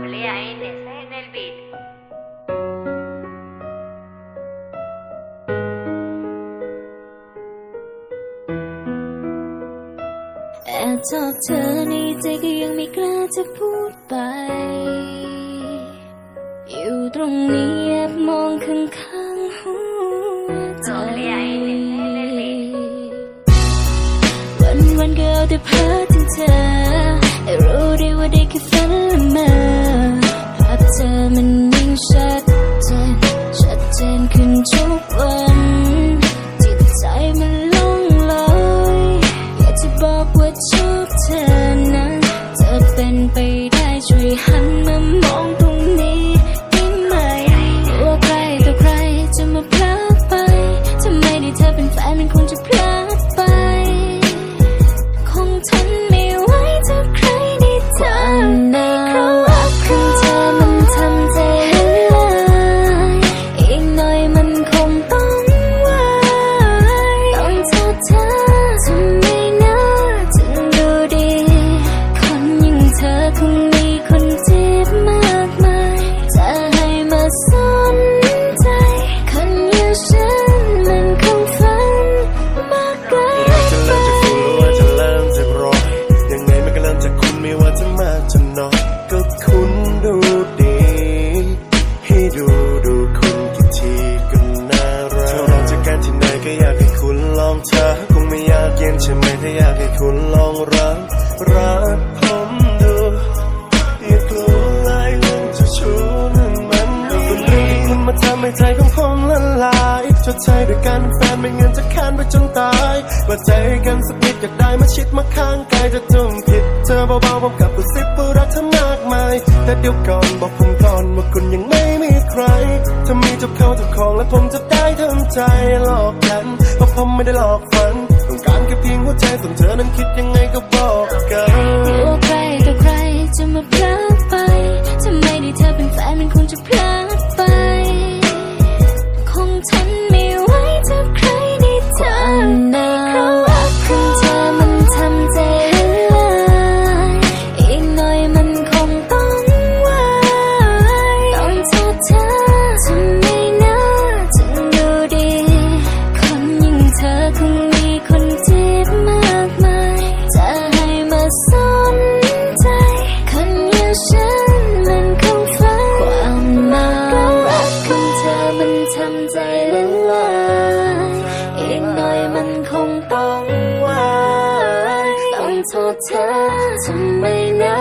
doble A N S en el beat. แอบชอบเธอในใจก็ยังไม่กล้าจะพูดไป อยู่ตรงนี้แอบมองข้างข้างๆหัวใจวันวันๆก็เอาแต่เพ้อ รักรักผมดูอย่ากลัวเลยเรื่องจะชู้นั้นมันไม่เป็นเรื่องที่คุณมาทำให้ใจของผมละลายชดใช้ด้วยกันแฟนไม่เงินจะค้านไปจนตายว่าใจกันสักนิดอยากได้มาชิดมาข้างกายจะจุ่มผิดเธอเบาๆผมกลับกระซิบว่ารักเธอมากมาย แต่เดี๋ยวก่อนบอกผมก่อนว่าคุณยังไม่มีใครถ้ามีเจ้าเข้าเจ้าของแล้วผมจะได้ทำใจหลอกกันเพราะผมไม่ได้หลอกฝัน ต้องการแค่เพียงหัวใจส่วนเธอนั้นคิดยังไงก็บอก เธอทำไมนะ